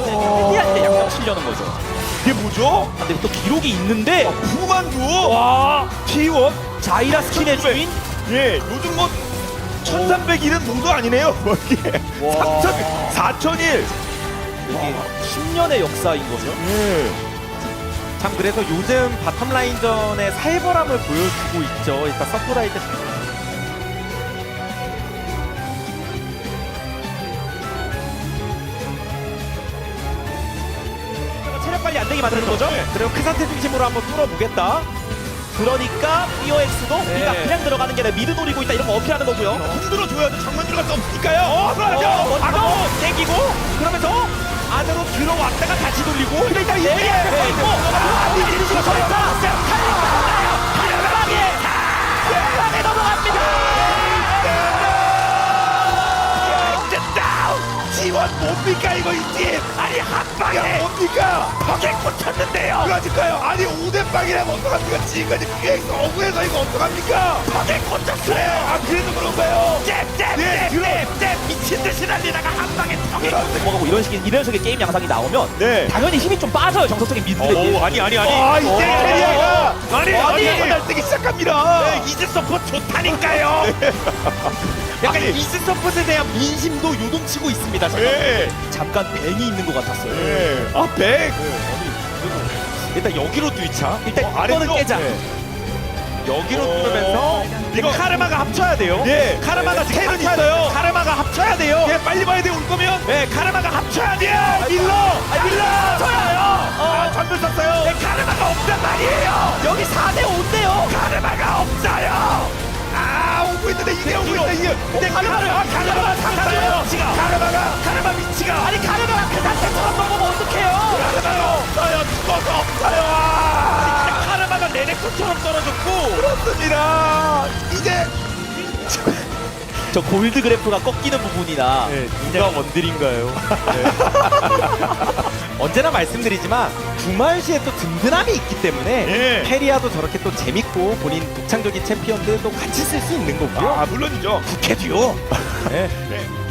헬리한테 약간 치려는 거죠. 이게 뭐죠? 아, 근데 또 기록이 있는데 후반부 와 T1 자이라 스킨의 주인 예 요즘 뭐 1301은 모두 아니네요 뭐 이게 와. 3000 4001 이게 10년의 역사인 거죠. 예. 참 그래서 요즘 바텀 라인전의 살벌함을 보여주고 있죠. 일단 서프라이즈 관리 안 되게 만드는 거죠. 그리고 그 상태 중심으로 한번 뚫어보겠다. 그러니까 네. 우리가 그냥 들어가는 게 아니라 미드 노리고 있다 이런 거 어필하는 거고요. 흔들어 줘야죠 장만 들어갈 수 없으니까요 어 어, 들어가죠 먼저 바로 땡기고 그러면서 안으로 들어왔다가 다시 돌리고 네, 일단 이 예, 예. 있고 아, 미드 지금 서있다 한방에 지원 뭡니까 이거 이팀? 아니 한 방에! 뭡니까? 벽에 꽂혔는데요. 그러니까요. 아니 오대빵이라면 어떡합니까? 지금까지 PX 억울해서 이거 어떡합니까? 벽에 꽂혔어요. 아 그래도 그런가요? 잽잽잽잽 미친 듯이 날리다가 한 방에 벽에 뭐고 이런 식의 이런 식의 게임 양상이 나오면 네. 당연히 힘이 좀 빠져요 정서적인 미드들이. 아니 아니 아니. 아 이제 어. 캐리어가 아니 아니. 아니. 날뛰기 시작합니다. 네, 이제 서포 좋다니까요 약간 아니. 이스 서폿에 대한 민심도 요동치고 있습니다. 저는. 예. 잠깐 벤이 있는 것 같았어요. 예. 아, 백. 일단 여기로 뒤차. 일단 어, 이거는 아래쪽? 깨자. 네. 여기로 어. 뚫으면서 이거- 이거 카르마가 합쳐야 돼요. 예. 카르마가 네. 지금 있어요. 돼요. 카르마가 합쳐야 돼요. 예, 빨리 봐야 돼, 올 거면. 네, 카르마가 합쳐야 돼요. 밀러! 아, 밀러! 쳐요. 아, 전멸 썼어요. 네, 카르마가 없단 말이에요. 여기 4대 5인데요. 카르마가 없어요. 이게. 근데 카르마를- 아, 카르마가 카르마가 위치가. 카르마가, 카르마 위치가. 아니 카르마가 그 상태처럼 넘어가면 어떡해요? 카르마가 없어요. 죽어서 없어요. 아, 카르마가 레넥톤처럼 떨어졌고 그렇습니다. 이제. 저 골드 그래프가 꺾이는 부분이나 네, 누가 원딜인가요? 언제나 말씀드리지만 두말시에 또 든든함이 있기 때문에 예. 페리아도 저렇게 또 재밌고 본인 독창적인 챔피언들도 같이 쓸 수 있는 거고요. 아, 물론이죠. 부캐듀오. 네. 네.